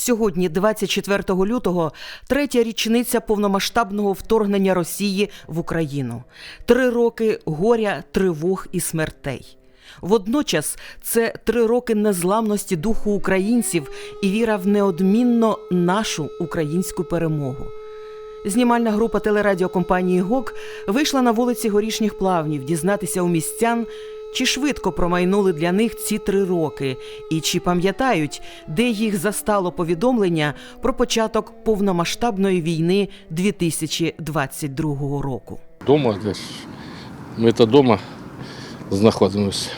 Сьогодні, 24 лютого, третя річниця повномасштабного вторгнення Росії в Україну. Три роки горя, тривог і смертей. Водночас це три роки незламності духу українців і віра в неодмінно нашу українську перемогу. Знімальна група телерадіокомпанії ГОК вийшла на вулиці горішніх плавнів дізнатися у містян, чи швидко промайнули для них ці три роки, і чи пам'ятають, де їх застало повідомлення про початок повномасштабної війни 2022 року. Дома десь. Ми то вдома знаходимося.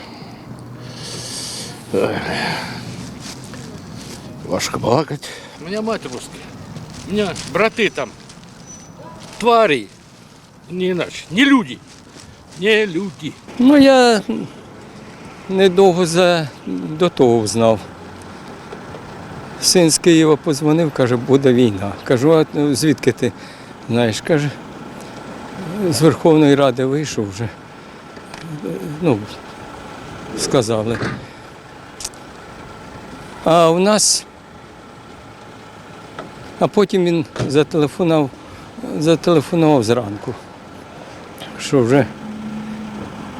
Важко балакати. У мене мать русська. У мене брати там. Тварі. Не іначе. Не люди. Не люди. Ну, я недовго за, до того знав. Син з Києва позвонив, каже, буде війна. Кажу, а ну, звідки ти знаєш? Каже, з Верховної Ради вийшов вже. Ну, сказали. А у нас, а потім він зателефонував, зателефонував зранку, що вже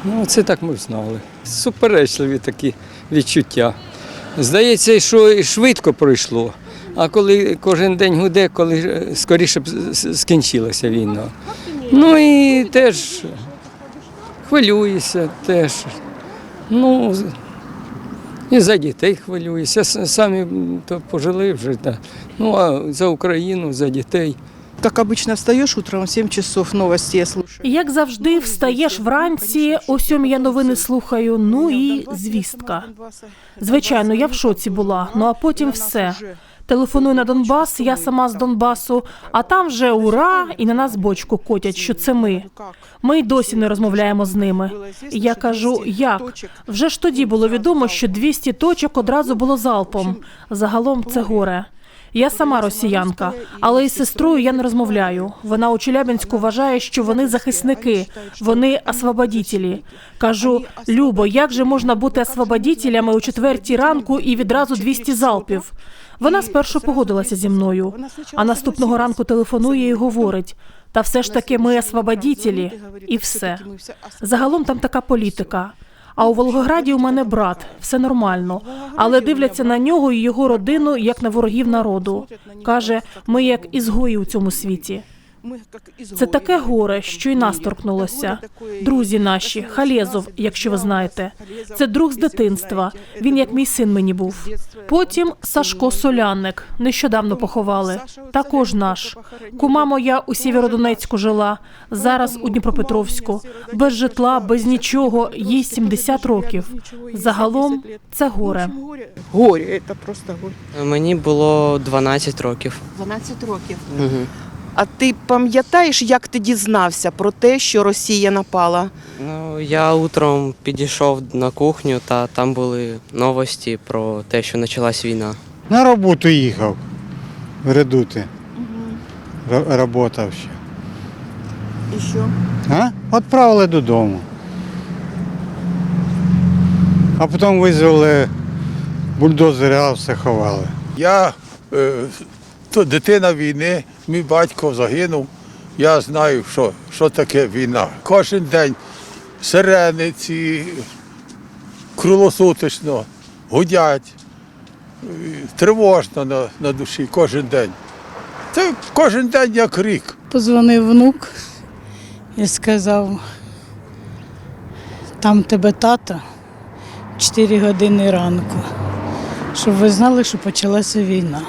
Ну, це так ми знали. Суперечливі такі відчуття. Здається, що швидко пройшло, а коли кожен день гуде, коли е, скоріше б скінчилася війна. Ну і теж хвилююся, теж. Ну, і за дітей хвилююся. Самі то пожили вже. Да. Ну, а за Україну, за дітей. Как обычно встаешь утром в 7 часов новости я слушаю. Як завжди, встаєш вранці, о сьомій я новини слухаю. Ну і звістка. Звичайно, я в шоці була. Ну а потім все. Телефоную на Донбас, я сама з Донбасу, а там вже ура, і на нас бочку котять, що це ми. Ми й досі не розмовляємо з ними. Я кажу, як? Вже ж тоді було відомо, що 200 точок одразу було залпом. Загалом це горе. Я сама росіянка, але із сестрою я не розмовляю. Вона у Челябинську вважає, що вони захисники, вони освободітелі. Кажу, Любо, як же можна бути освободітелями у четвертій ранку і відразу 200 залпів? Вона спершу погодилася зі мною, а наступного ранку телефонує і говорить: та все ж таки ми освободітелі, і все. Загалом там така політика. А у Волгограді у мене брат, все нормально. Але дивляться на нього і його родину як на ворогів народу. Каже, ми як ізгої у цьому світі. Це таке горе, що й нас торкнулося. Друзі наші, Халєзов, якщо ви знаєте, це друг з дитинства. Він як мій син мені був. Потім Сашко Солянник нещодавно поховали. Також наш. Кума моя у Сєвєродонецьку жила, зараз у Дніпропетровську. Без житла, без нічого, їй 70 років. Загалом це горе. Горе, это просто горе. Мені було 12 років. 12 років. Угу. А ти пам'ятаєш, як ти дізнався про те, що Росія напала? Ну, я утром підійшов на кухню, та там були новості про те, що почалась війна. На роботу їхав. В редути. Р- Работав ще. І що? А? Відправили додому. А потім визвали бульдозера, все ховали. Я е, то дитина війни, мій батько загинув. Я знаю, що, що таке війна. Кожен день сирени ці круглосуточно гудять, тривожно на, на душі кожен день. Це кожен день як рік. Позвонив внук і сказав, там тебе тато 4 години ранку, щоб ви знали, що почалася війна.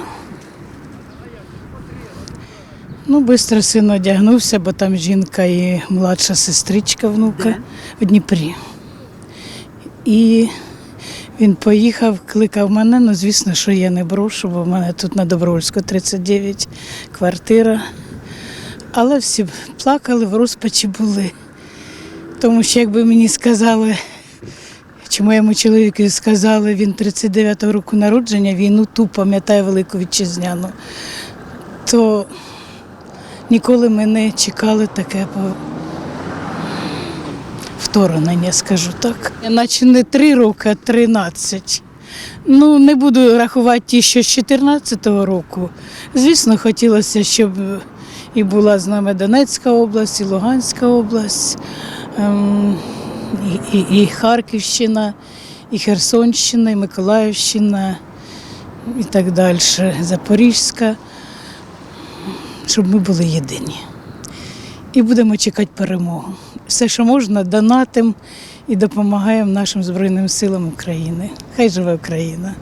Ну, швидко син одягнувся, бо там жінка і младша сестричка внука в Дніпрі. І він поїхав, кликав мене, ну звісно, що я не брошу, бо в мене тут на Добровольську 39 квартира. Але всі плакали, в розпачі були. Тому що якби мені сказали, чи моєму чоловіку сказали, він 39-го року народження, війну ту пам'ятає Велику Вітчизняну, то ніколи ми не чекали таке вторгнення, скажу так. Наче не три роки, а 13. Ну, не буду рахувати ті, що з 2014 року. Звісно, хотілося, щоб і була з нами Донецька область, і Луганська область, ем, і, і, і Харківщина, і Херсонщина, і Миколаївщина, і так далі, Запорізька, щоб ми були єдині. І будемо чекати перемогу. Все, що можна, донатимо і допомагаємо нашим Збройним силам України. Хай живе Україна!